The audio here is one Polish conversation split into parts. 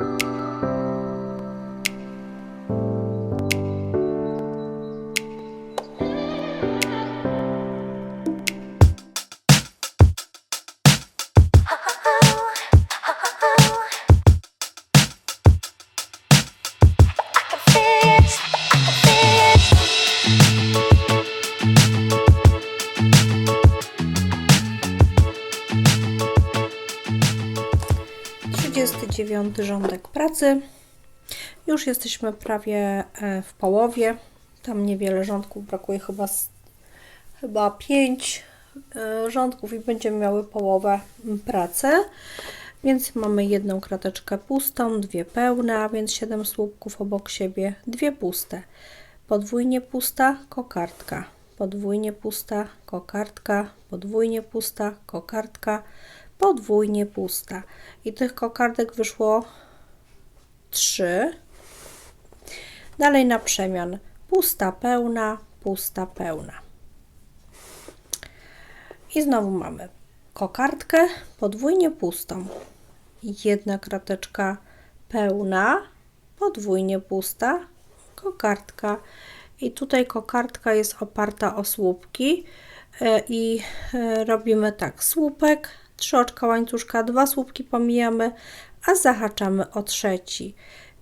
Bye. Dziewiąty rządek pracy. Już jesteśmy prawie e, w połowie. Tam niewiele rządków brakuje, chyba, chyba pięć e, rządków i będziemy miały połowę pracy. Więc mamy jedną krateczkę pustą, dwie pełne, a więc 7 słupków obok siebie, dwie puste. Podwójnie pusta, kokardka. Podwójnie pusta, kokardka. Podwójnie pusta, kokardka. Podwójnie pusta. I tych kokardek wyszło trzy. Dalej na przemian. Pusta, pełna, pusta, pełna. I znowu mamy kokardkę podwójnie pustą. Jedna krateczka pełna, podwójnie pusta, kokardka. I tutaj kokardka jest oparta o słupki e, i e, robimy tak, słupek, trzy oczka łańcuszka, dwa słupki pomijamy, a zahaczamy o trzeci.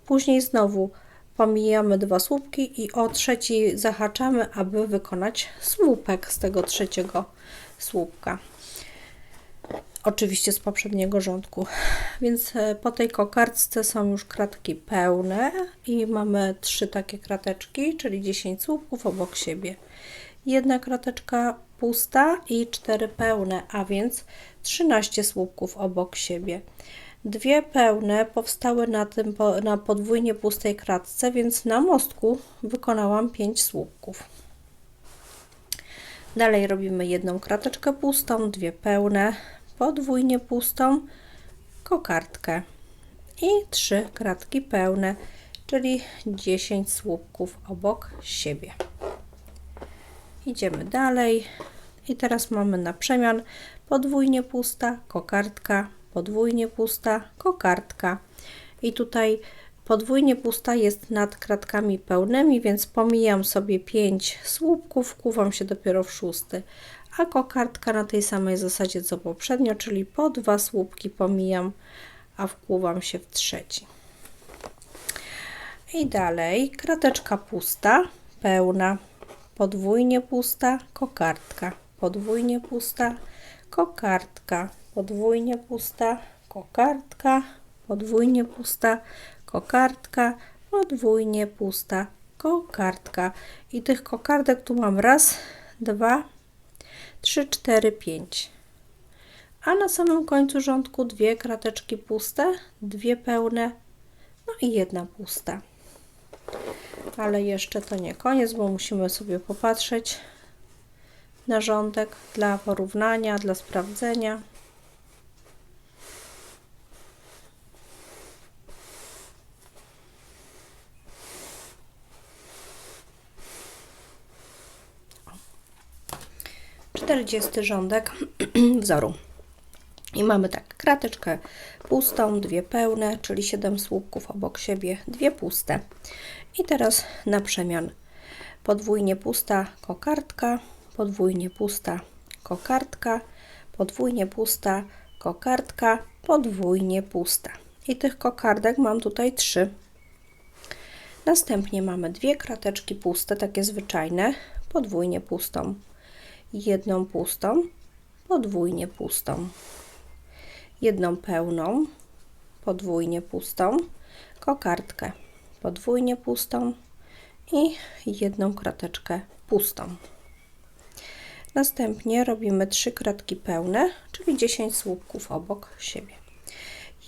Później znowu pomijamy dwa słupki i o trzeci zahaczamy, aby wykonać słupek z tego trzeciego słupka. Oczywiście z poprzedniego rządku. Więc e, po tej kokardce są już kratki pełne i mamy trzy takie krateczki, czyli 10 słupków obok siebie. Jedna krateczka pusta i cztery pełne, a więc 13 słupków obok siebie. Dwie pełne powstały na, tym, na podwójnie pustej kratce, więc na mostku wykonałam 5 słupków. Dalej robimy jedną krateczkę pustą, dwie pełne, podwójnie pustą, kokardkę i trzy kratki pełne, czyli 10 słupków obok siebie. Idziemy dalej i teraz mamy na przemian podwójnie pusta, kokardka, podwójnie pusta, kokardka. I tutaj podwójnie pusta jest nad kratkami pełnymi, więc pomijam sobie 5 słupków, wkuwam się dopiero w szósty. A kokardka na tej samej zasadzie co poprzednio, czyli po dwa słupki pomijam, a wkuwam się w trzeci. I dalej krateczka pusta, pełna, podwójnie pusta, kokardka, podwójnie pusta, kokardka, podwójnie pusta, kokardka, podwójnie pusta, kokardka, podwójnie pusta, kokardka. I tych kokardek tu mam raz, dwa, trzy, cztery, pięć. A na samym końcu rządku dwie krateczki puste, dwie pełne, no i jedna pusta. Ale jeszcze to nie koniec, bo musimy sobie popatrzeć na rządek dla porównania, dla sprawdzenia. Czterdziesty rządek wzoru. I mamy tak, krateczkę pustą, dwie pełne, czyli 7 słupków obok siebie, dwie puste. I teraz na przemian podwójnie pusta kokardka, podwójnie pusta kokardka, podwójnie pusta kokardka, podwójnie pusta. I tych kokardek mam tutaj trzy. Następnie mamy dwie krateczki puste, takie zwyczajne, podwójnie pustą, jedną pustą, podwójnie pustą, jedną pełną, podwójnie pustą, kokardkę, podwójnie pustą i jedną krateczkę pustą. Następnie robimy trzy kratki pełne, czyli 10 słupków obok siebie.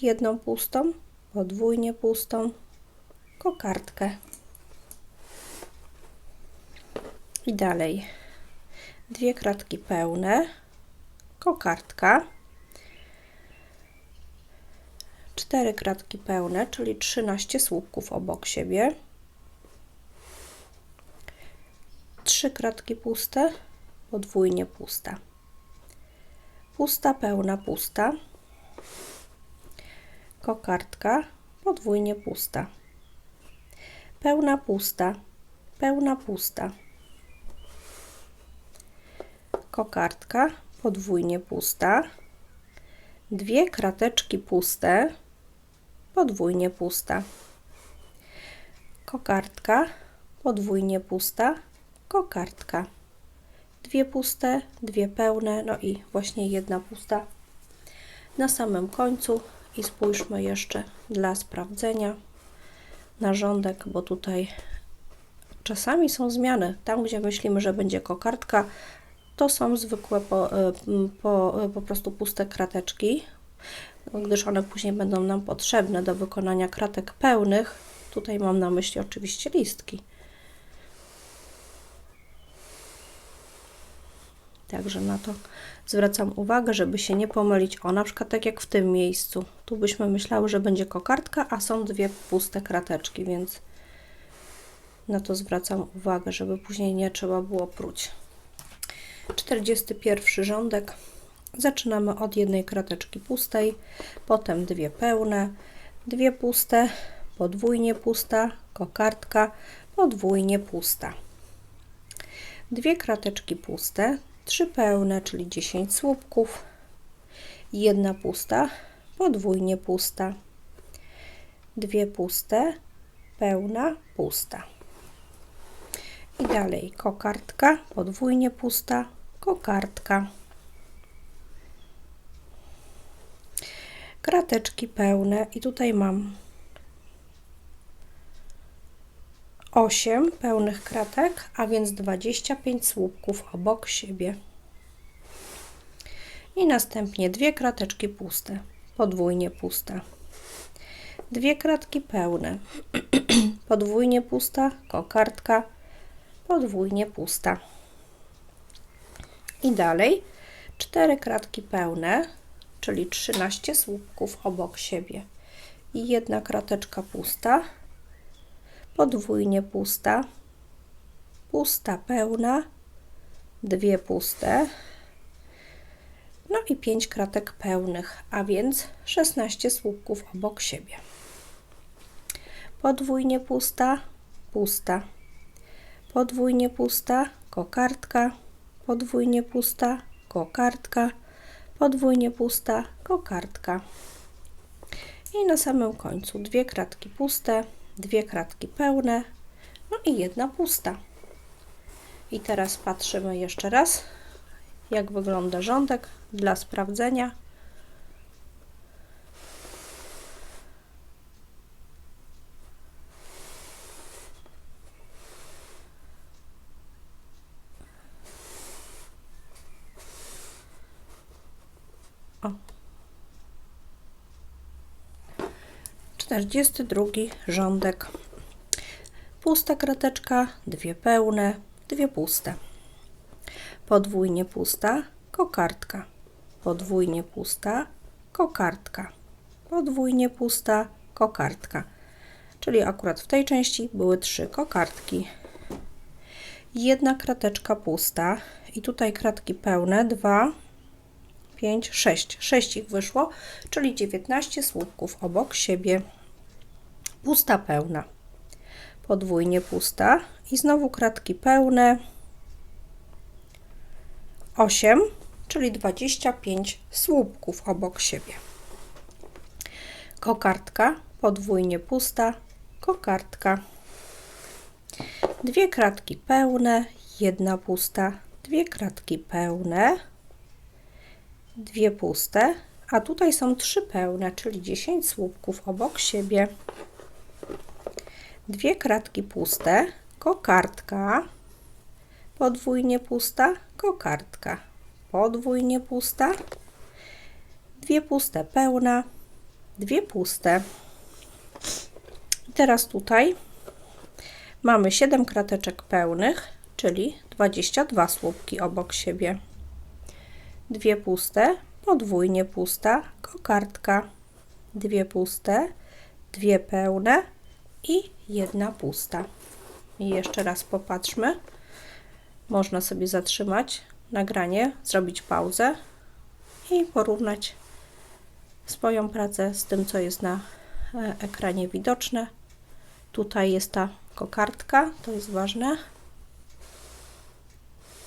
Jedną pustą, podwójnie pustą, kokardkę. I dalej dwie kratki pełne, kokardka, cztery kratki pełne, czyli 13 słupków obok siebie, trzy kratki puste, podwójnie pusta, pusta, pełna, pusta, kokardka, podwójnie pusta. Pełna pusta, pełna pusta. Kokardka podwójnie pusta. Dwie krateczki puste, podwójnie pusta. Kokardka podwójnie pusta, kokardka. Dwie puste, dwie pełne, no i właśnie jedna pusta na samym końcu i spójrzmy jeszcze dla sprawdzenia na rządek, bo tutaj czasami są zmiany. Tam, gdzie myślimy, że będzie kokardka, to są zwykłe po, e, po, e, po prostu puste krateczki, gdyż one później będą nam potrzebne do wykonania kratek pełnych. Tutaj mam na myśli oczywiście listki. Także na to zwracam uwagę, żeby się nie pomylić. O, na przykład tak jak w tym miejscu. Tu byśmy myślały, że będzie kokardka, a są dwie puste krateczki, więc na to zwracam uwagę, żeby później nie trzeba było pruć. 41 rządek. Zaczynamy od jednej krateczki pustej, potem dwie pełne, dwie puste, podwójnie pusta, kokardka, podwójnie pusta. Dwie krateczki puste, trzy pełne, czyli 10 słupków, jedna pusta, podwójnie pusta, dwie puste, pełna, pusta. I dalej kokardka, podwójnie pusta, kokardka. Krateczki pełne i tutaj mam 8 pełnych kratek, a więc 25 słupków obok siebie. I następnie dwie krateczki puste, podwójnie pusta. Dwie kratki pełne, podwójnie pusta, kokardka, podwójnie pusta. I dalej cztery kratki pełne, czyli 13 słupków obok siebie. I jedna krateczka pusta, podwójnie pusta, pusta pełna, dwie puste, no i pięć kratek pełnych, a więc 16 słupków obok siebie. Podwójnie pusta, pusta, podwójnie pusta, kokardka, podwójnie pusta, kokardka, podwójnie pusta, kokardka. I na samym końcu dwie kratki puste, dwie kratki pełne, no i jedna pusta. I teraz patrzymy jeszcze raz, jak wygląda rządek dla sprawdzenia. 42 rządek. Pusta krateczka, dwie pełne, dwie puste. Podwójnie pusta, kokardka. Podwójnie pusta, kokardka. Podwójnie pusta, kokardka. Czyli akurat w tej części były trzy kokardki. Jedna krateczka pusta i tutaj kratki pełne, dwa, 5, 6. 6 ich wyszło, czyli 19 słupków obok siebie. Pusta pełna. Podwójnie pusta i znowu kratki pełne. 8, czyli 25 słupków obok siebie. Kokardka podwójnie pusta, kokardka. Dwie kratki pełne, jedna pusta, dwie kratki pełne dwie puste, a tutaj są trzy pełne, czyli 10 słupków obok siebie. Dwie kratki puste, kokardka, podwójnie pusta, kokardka, podwójnie pusta, dwie puste pełna, dwie puste. Teraz tutaj mamy 7 krateczek pełnych, czyli 22 słupki obok siebie. Dwie puste, podwójnie pusta, kokardka, dwie puste, dwie pełne i jedna pusta. I jeszcze raz popatrzmy. Można sobie zatrzymać nagranie, zrobić pauzę i porównać swoją pracę z tym, co jest na e, ekranie widoczne. Tutaj jest ta kokardka, to jest ważne.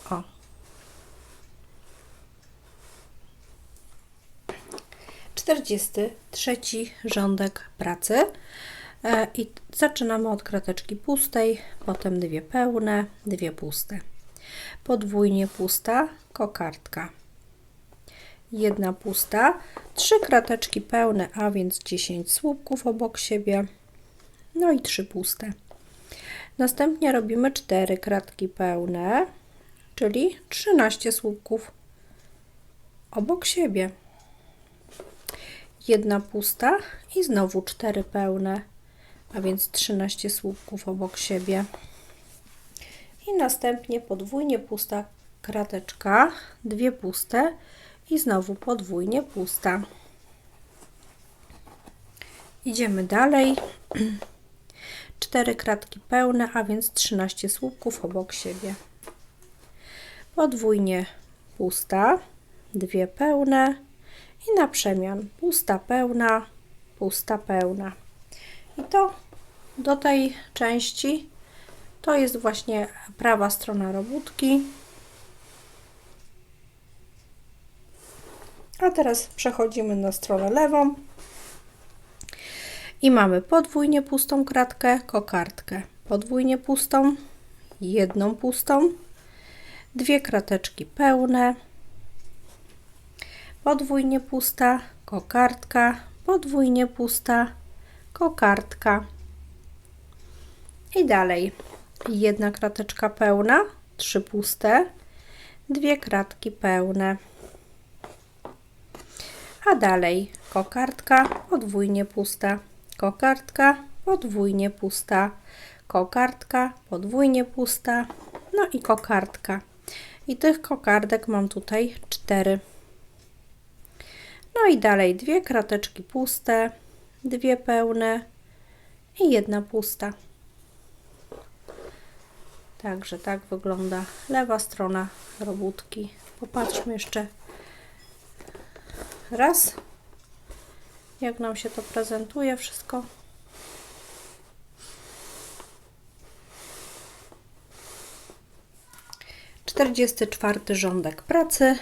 O. Czterdziesty trzeci rządek pracy. E, I zaczynamy od krateczki pustej, potem dwie pełne, dwie puste. Podwójnie pusta kokardka. Jedna pusta, trzy krateczki pełne, a więc 10 słupków obok siebie. No i trzy puste. Następnie robimy cztery kratki pełne, czyli 13 słupków obok siebie. Jedna pusta i znowu cztery pełne, a więc 13 słupków obok siebie. I następnie podwójnie pusta krateczka, dwie puste i znowu podwójnie pusta. Idziemy dalej. Cztery kratki pełne, a więc 13 słupków obok siebie. Podwójnie pusta, dwie pełne i na przemian pusta, pełna, pusta, pełna. I to do tej części to jest właśnie prawa strona robótki. A teraz przechodzimy na stronę lewą i mamy podwójnie pustą kratkę, kokardkę, podwójnie pustą, jedną pustą, dwie krateczki pełne, podwójnie pusta, kokardka, podwójnie pusta, kokardka i dalej. Jedna krateczka pełna, trzy puste, dwie kratki pełne. A dalej. Kokardka podwójnie pusta, kokardka podwójnie pusta, kokardka podwójnie pusta, no i kokardka. I tych kokardek mam tutaj cztery. No i dalej. Dwie krateczki puste, dwie pełne i jedna pusta. Także tak wygląda lewa strona robótki. Popatrzmy jeszcze raz. Jak nam się to prezentuje wszystko. Czterdziesty czwarty rządek pracy.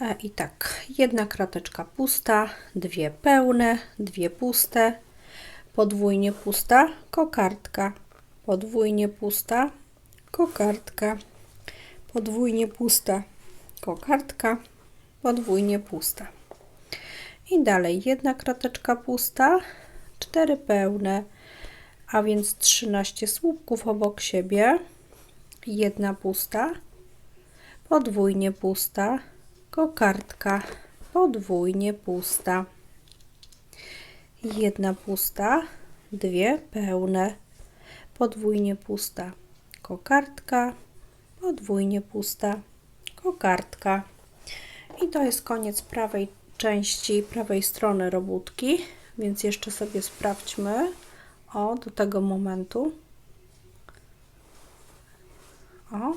E, I tak, jedna krateczka pusta, dwie pełne, dwie puste, podwójnie pusta, kokardka, podwójnie pusta, kokardka, podwójnie pusta, kokardka, podwójnie pusta. I dalej. Jedna krateczka pusta, cztery pełne, a więc 13 słupków obok siebie, jedna pusta, podwójnie pusta, kokardka, podwójnie pusta, jedna pusta, dwie pełne, podwójnie pusta, kokardka, podwójnie pusta, kokardka. I to jest koniec prawej części, prawej strony robótki, więc jeszcze sobie sprawdźmy o do tego momentu. O,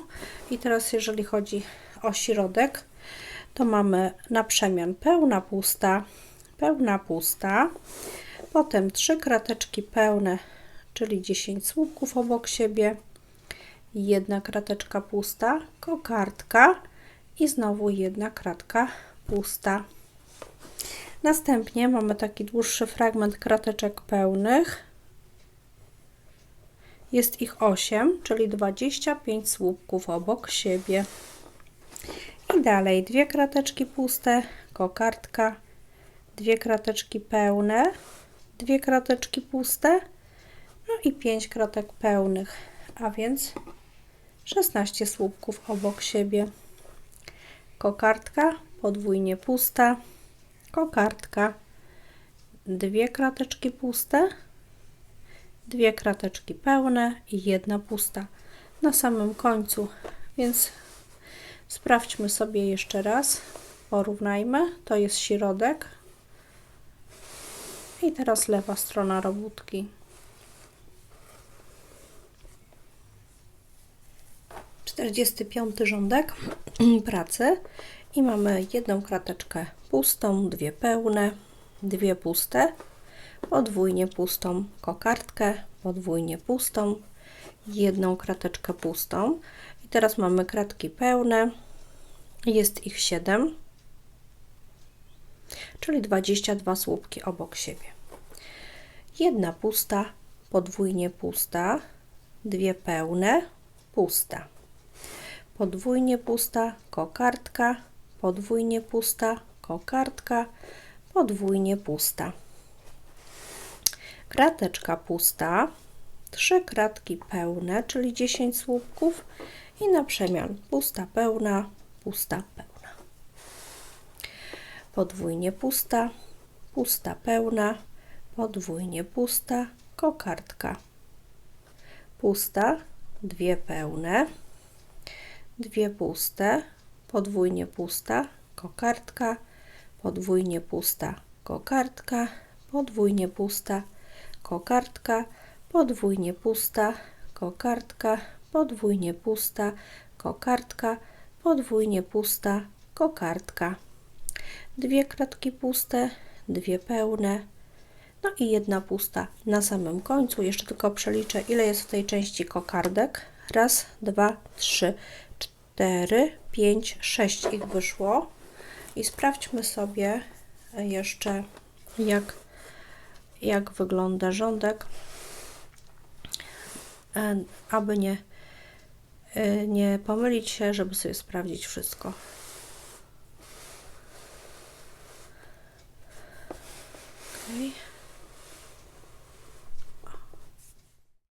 i teraz jeżeli chodzi o środek, to mamy na przemian pełna pusta, pełna pusta, potem trzy krateczki pełne, czyli 10 słupków obok siebie, jedna krateczka pusta, kokardka, i znowu jedna kratka pusta. Następnie mamy taki dłuższy fragment krateczek pełnych. Jest ich 8, czyli 25 słupków obok siebie. I dalej dwie krateczki puste, kokardka, dwie krateczki pełne, dwie krateczki puste, no i 5 kratek pełnych, a więc 16 słupków obok siebie. Kokardka podwójnie pusta, kokardka, dwie krateczki puste, dwie krateczki pełne i jedna pusta na samym końcu, więc sprawdźmy sobie jeszcze raz, porównajmy, to jest środek. I teraz lewa strona robótki. 45 rządek pracy i mamy jedną krateczkę pustą, dwie pełne, dwie puste, podwójnie pustą kokardkę, podwójnie pustą, jedną krateczkę pustą. I teraz mamy kratki pełne. Jest ich 7, czyli 22 słupki obok siebie. Jedna pusta, podwójnie pusta, dwie pełne, pusta. Podwójnie pusta, kokardka, podwójnie pusta, kokardka, podwójnie pusta. Krateczka pusta, trzy kratki pełne, czyli 10 słupków i na przemian pusta, pełna, pusta, pełna. Podwójnie pusta, pusta, pełna, podwójnie pusta, kokardka. Pusta, dwie pełne, dwie puste, podwójnie pusta, kokardka, podwójnie pusta, kokardka, podwójnie pusta, kokardka, podwójnie pusta, kokardka, podwójnie pusta, kokardka, podwójnie pusta, kokardka. Dwie kratki puste, dwie pełne, no i jedna pusta na samym końcu. Jeszcze tylko przeliczę, ile jest w tej części kokardek. Raz, dwa, trzy, cztery, pięć, sześć ich wyszło. I sprawdźmy sobie jeszcze, jak, jak wygląda rządek, E, aby nie, e, nie pomylić się, żeby sobie sprawdzić wszystko. Okay.